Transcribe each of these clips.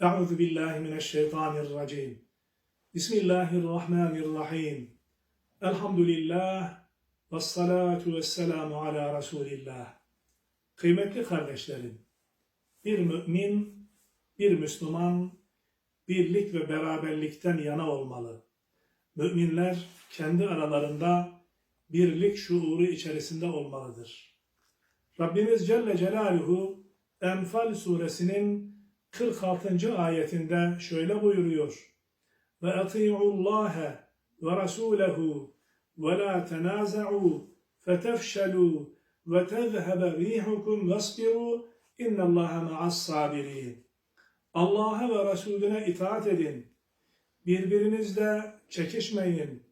Euzu billahi mineşşeytanirracim. Bismillahirrahmanirrahim. Elhamdülillah ve salatu ve selamu ala Resulillah. Kıymetli kardeşlerim, bir mümin, bir Müslüman birlik ve beraberlikten yana olmalı. Müminler kendi aralarında birlik şuuru içerisinde olmalıdır. Rabbimiz Celle Celaluhu Enfal suresinin 46. ayetinde şöyle buyuruyor. Ve ati'ullaha ve rasulehu ve la tenaza'u fetefşelu ve tezhebe rihukum vesbiru innallaha ma'as sabirin. Allah'a ve Resulüne itaat edin. Birbirinizle çekişmeyin.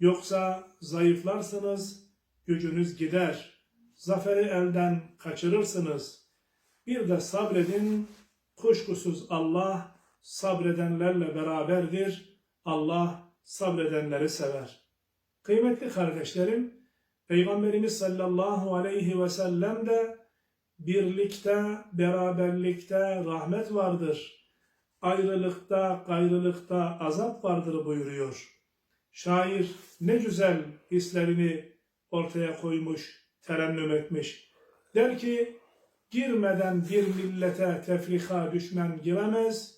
Yoksa zayıflarsınız, gücünüz gider. Zaferi elden kaçırırsınız. Bir de sabredin. Kuşkusuz Allah sabredenlerle beraberdir. Allah sabredenleri sever. Kıymetli kardeşlerim, Peygamberimiz sallallahu aleyhi ve sellem de birlikte, beraberlikte rahmet vardır. Ayrılıkta, gayrılıkta azap vardır buyuruyor. Şair ne güzel hislerini ortaya koymuş, terennüm etmiş. Der ki, girmeden bir millete tefrika düşman giremez,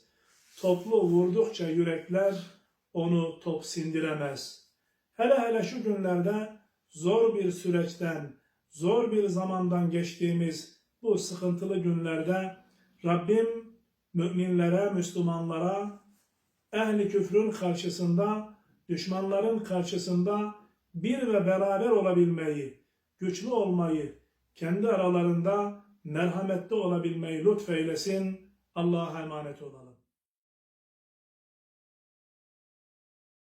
toplu vurdukça yürekler onu top sindiremez. Hele hele şu günlerde zor bir süreçten, zor bir zamandan geçtiğimiz bu sıkıntılı günlerde Rabbim müminlere, Müslümanlara, ehli küfrün karşısında, düşmanların karşısında bir ve beraber olabilmeyi, güçlü olmayı, kendi aralarında merhametli olabilmeyi lütfeylesin. Allah'a emanet olalım.